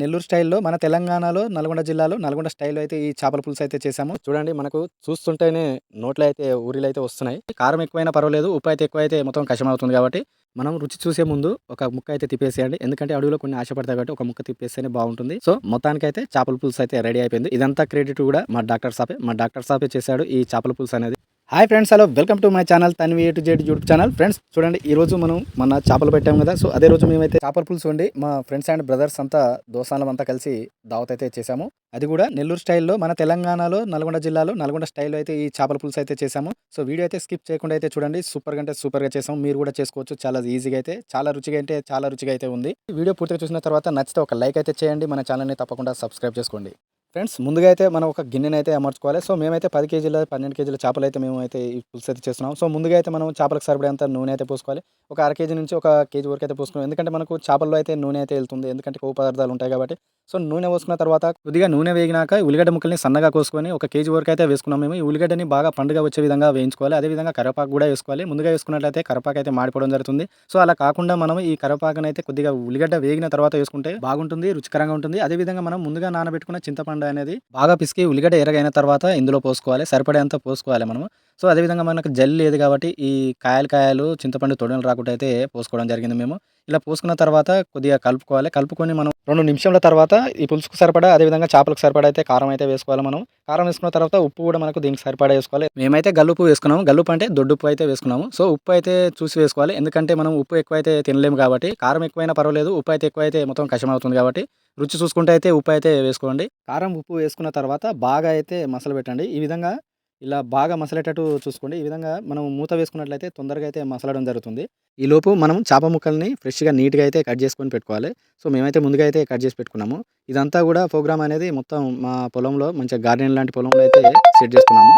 నెల్లూరు స్టైల్‌లో మన తెలంగాణలో నల్గొండ జిల్లాలో నల్గొండ స్టైల్‌లో అయితే ఈ చేపల పులుసు అయితే చేసాము. చూడండి మనకు చూస్తుంటేనే నోట్లో అయితే ఊరిలో అయితే వస్తున్నాయి. కారం ఎక్కువైనా పర్వాలేదు. ఉప్పు అయితే ఎక్కువైతే మొత్తం కషమవుతుంది కాబట్టి మనం రుచి చూసే ముందు ఒక ముక్క అయితే తిప్పేసేయండి. ఎందుకంటే అడవిలో కొన్ని ఆశపడతాయి కాబట్టి ఒక ముక్క తిప్పేస్తేనే బాగుంటుంది. సో మొత్తానికి అయితే చేపల పులుసు అయితే రెడీ అయిపోయింది. ఇదంతా క్రెడిట్ కూడా మా డాక్టర్ సాపే మా డాక్టర్ సాపే చేశాడు ఈ చేపల పులుసు అనేది. Hi friends hello welcome to my channel Tanvi A to Z YouTube channel. Friends చూడండి ఈ రోజు మనం మన చేపలు పెట్టాం కదా సో అదే రోజు మేమైతే చేపల పులుసు వండి మా ఫ్రెండ్స్ అండ్ బ్రదర్స్ అంతా దోసాలం అంతా కలిసి దావత్ అయితే చేసాము. అది కూడా నెల్లూరు స్టైల్లో మన తెలంగాణలో నల్గొండ జిల్లాలో నల్గొండ స్టైల్లో అయితే ఈ చేపల పులుసు అయితే చేసాము. సో వీడియో అయితే స్కిప్ చేయకుండా అయితే చూడండి సూపర్ అంటే సూపర్గా చేసాము. మీరు కూడా చేసుకోవచ్చు చాలా ఈజీగా అయితే చాలా రుచిగా అంటే చాలా రుచిగా అయితే ఉంది. వీడియో పూర్తిగా చూసిన తర్వాత నచ్చితే ఒక లైక్ అయితే చేయండి మన ఛానల్ని తప్పకుండా సబ్స్క్రైబ్ చేసుకోండి. ఫ్రెండ్స్ ముందుగా అయితే మనం ఒక గిన్నెని అయితే అమర్చుకోవాలి. సో మేమైతే పది కేజీల పన్నెండు కేజీల చేపలు అయితే మేము అయితే ఈ పులుసు అయితే చేస్తున్నాం. సో ముందుగా అయితే మనం చేపలకు సరిపడేంత నూనె అయితే పోసుకోవాలి. ఒక అర కేజీ నుంచి ఒక కేజీ వరకు అయితే పోసుకున్నాం. ఎందుకంటే మనకు చేపల్లో అయితే నూనె అయితే వెళ్తుంది. ఎందుకంటే కొవ్వు పదార్థాలు ఉంటాయి కాబట్టి. సో నూనె పోసుకున్న తర్వాత కొద్దిగా నూనె వేగినాక ఉల్లిగడ్డ ముక్కల్ని సన్నగా కోసుకొని ఒక కేజీ వరకు అయితే వేసుకున్నాం మేము. ఈ ఉల్లిగడ్డని బాగా పండుగ వచ్చే విధంగా వేయించుకోవాలి. అదేవిధంగా కరపాకు కూడా వేసుకోవాలి. ముందుగా వేసుకున్నట్లయితే కరపాకు అయితే మాడిపోవడం జరుగుతుంది. సో అలా కాకుండా మనం ఈ కరివేపాకుని అయితే కొద్దిగా ఉల్లిగడ్డ వేగిన తర్వాత వేసుకుంటే బాగుంటుంది రుచికరంగా ఉంటుంది. అదేవిధంగా మనం ముందుగా నానబెట్టుకున్న చింతపండు అనేది బాగా పిసికి ఉల్లిగడ్డ ఎరగైన తర్వాత ఇందులో పోసుకోవాలి. సరిపడేంత పోసుకోవాలి మనము. సో అదేవిధంగా మనకు జల్లి లేదు కాబట్టి ఈ కాయలు కాయలు చింతపండు తొడలు రాకుండా అయితే పోసుకోవడం జరిగింది మేము. ఇలా పోసుకున్న తర్వాత కొద్దిగా కలుపుకోవాలి. కలుపుకొని మనం రెండు నిమిషాల తర్వాత ఈ పులుసుకు సరిపడా అదేవిధంగా చేపలకు సరిపడా అయితే కారం అయితే వేసుకోవాలి మనం. కారం వేసుకున్న తర్వాత ఉప్పు కూడా మనకు దీనికి సరిపడా వేసుకోవాలి. మేమైతే గల్లుప్పు వేసుకున్నాము. గల్లుప్పు అంటే దొడ్డుప్పు అయితే వేసుకున్నాము. సో ఉప్పు అయితే చూసి వేసుకోవాలి. ఎందుకంటే మనం ఉప్పు ఎక్కువ అయితే తినలేము కాబట్టి కారం ఎక్కువైనా పర్వాలేదు. ఉప్పు అయితే ఎక్కువ అయితే మొత్తం కషం అవుతుంది కాబట్టి రుచి చూసుకుంటే అయితే ఉప్పు అయితే వేసుకోండి. కారం ఉప్పు వేసుకున్న తర్వాత బాగా అయితే మసలు పెట్టండి. ఈ విధంగా ఇలా బాగా మసలేటట్టు చూసుకోండి. ఈ విధంగా మనం మూత వేసుకున్నట్లయితే తొందరగా అయితే మసలడం జరుగుతుంది. ఈ లోపు మనం చేప ముక్కల్ని ఫ్రెష్గా నీట్గా అయితే కట్ చేసుకొని పెట్టుకోవాలి. సో మేమైతే ముందుగా అయితే కట్ చేసి పెట్టుకున్నాము. ఇదంతా కూడా ప్రోగ్రామ్ అనేది మొత్తం మా పొలంలో మంచిగా గార్డెన్ లాంటి పొలంలో అయితే సెట్ చేసుకున్నాము.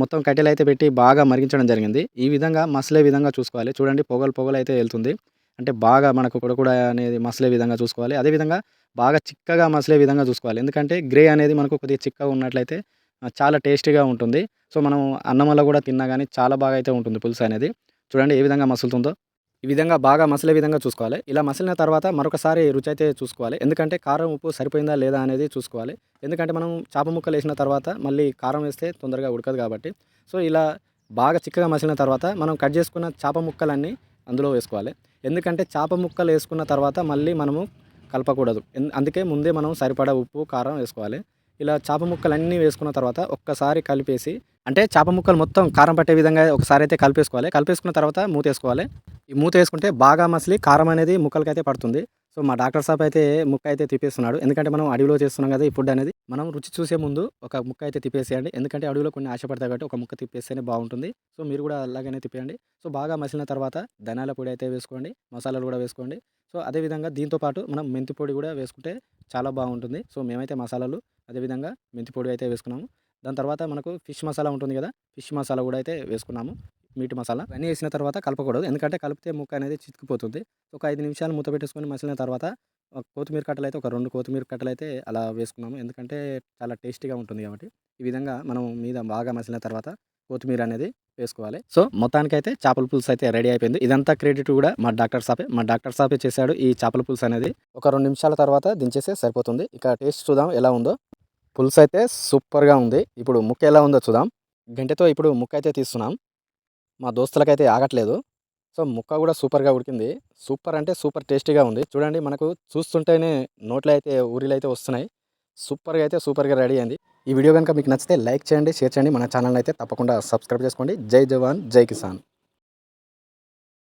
మొత్తం కట్టెలు అయితే పెట్టి బాగా మరిగించడం జరిగింది. ఈ విధంగా మసలే విధంగా చూసుకోవాలి. చూడండి పొగలు పొగలు అయితే వెళ్తుంది. అంటే బాగా మనకు కూడా అనేది మసలే విధంగా చూసుకోవాలి. అదేవిధంగా బాగా చిక్కగా మసలే విధంగా చూసుకోవాలి. ఎందుకంటే గ్రే అనేది మనకు కొద్దిగా చిక్కగా ఉన్నట్లయితే చాలా టేస్టీగా ఉంటుంది. సో మనం అన్నంలో కూడా తిన్నా కానీ చాలా బాగా అయితే ఉంటుంది పులుసు అనేది. చూడండి ఏ విధంగా మసులుతుందో. ఈ విధంగా బాగా మసలే విధంగా చూసుకోవాలి. ఇలా మసిలిన తర్వాత మరొకసారి రుచి అయితే చూసుకోవాలి. ఎందుకంటే కారం ఉప్పు సరిపోయిందా లేదా అనేది చూసుకోవాలి. ఎందుకంటే మనం చేప ముక్కలు వేసిన తర్వాత మళ్ళీ కారం వేస్తే తొందరగా ఉడకదు కాబట్టి. సో ఇలా బాగా చిక్కగా మసిలిన తర్వాత మనం కట్ చేసుకున్న చేప ముక్కలన్నీ అందులో వేసుకోవాలి. ఎందుకంటే చేప ముక్కలు వేసుకున్న తర్వాత మళ్ళీ మనము కలపకూడదు. అందుకే ముందే మనం సరిపడా ఉప్పు కారం వేసుకోవాలి. ఇలా చేప ముక్కలు అన్నీ వేసుకున్న తర్వాత ఒక్కసారి కలిపేసి అంటే చేప ముక్కలు మొత్తం కారం పట్టే విధంగా ఒకసారి అయితే కలిపేసుకోవాలి. కలిపేసుకున్న తర్వాత మూత వేసుకోవాలి. ఈ మూత వేసుకుంటే బాగా మసిలి కారం అనేది ముక్కలకి అయితే పడుతుంది. సో మా డాక్టర్ సాబ్ అయితే ముక్క అయితే తిప్పేస్తున్నాడు. ఎందుకంటే మనం అడవిలో చేస్తున్నాం కదా ఈ ఫుడ్ అనేది. మనం రుచి చూసే ముందు ఒక ముక్క అయితే తిప్పేసేయండి. ఎందుకంటే అడవిలో కొన్ని ఆశపడతాయి కాబట్టి ఒక ముక్క తిప్పేస్తేనే బాగుంటుంది. సో మీరు కూడా అలాగనే తిప్పేయండి. సో బాగా మసిలిన తర్వాత ధనాల పొడి అయితే వేసుకోండి. మసాలాలు కూడా వేసుకోండి. సో అదేవిధంగా దీంతో పాటు మనం మెంతి పొడి కూడా వేసుకుంటే చాలా బాగుంటుంది. సో మేమైతే మసాలాలు అదేవిధంగా మెంతి పొడి అయితే వేసుకున్నాము. దాని తర్వాత మనకు ఫిష్ మసాలా ఉంటుంది కదా ఫిష్ మసాలా కూడా అయితే వేసుకున్నాము మీట్ మసాలా. అన్నీ వేసిన తర్వాత కలపకూడదు ఎందుకంటే కలిపితే ముక్క అనేది చితికిపోతుంది. ఒక ఐదు నిమిషాలు మూత పెట్టేసుకొని మసిలిన తర్వాత కొత్తిమీర కట్టలు అయితే ఒక రెండు కొత్తిమీర కట్టలు అయితే అలా వేసుకున్నాము. ఎందుకంటే చాలా టేస్టీగా ఉంటుంది కాబట్టి ఈ విధంగా మనం మీద బాగా మసిలిన తర్వాత కొత్తిమీర అనేది వేసుకోవాలి. సో మొత్తానికైతే చేపల పులుసు అయితే రెడీ అయిపోయింది. ఇదంతా క్రెడిట్ కూడా మా డాక్టర్ సాపే మా డాక్టర్ సాపే చేశాడు ఈ చేపల పులుసు అనేది. ఒక రెండు నిమిషాల తర్వాత దించేస్తే సరిపోతుంది. ఇక టేస్ట్ చూద్దాం ఎలా ఉందో. పులుసు అయితే సూపర్గా ఉంది. ఇప్పుడు ముక్క ఎలా ఉందో చూద్దాం. గంటతో ఇప్పుడు ముక్క అయితే తీస్తున్నాం. మా దోస్తులకైతే ఆగట్లేదు. సో ముక్క కూడా సూపర్గా ఉడికింది. సూపర్ అంటే సూపర్ టేస్టీగా ఉంది. చూడండి మనకు చూస్తుంటేనే నోట్లో అయితే ఊరిలో అయితే వస్తున్నాయి. సూపర్గా అయితే సూపర్గా రెడీ అయింది. ఈ వీడియో కనుక మీకు నచ్చితే లైక్ చేయండి షేర్ చేయండి. మన ఛానల్ అయితే తప్పకుండా సబ్స్క్రైబ్ చేసుకోండి. జై జవాన్ జై కిసాన్.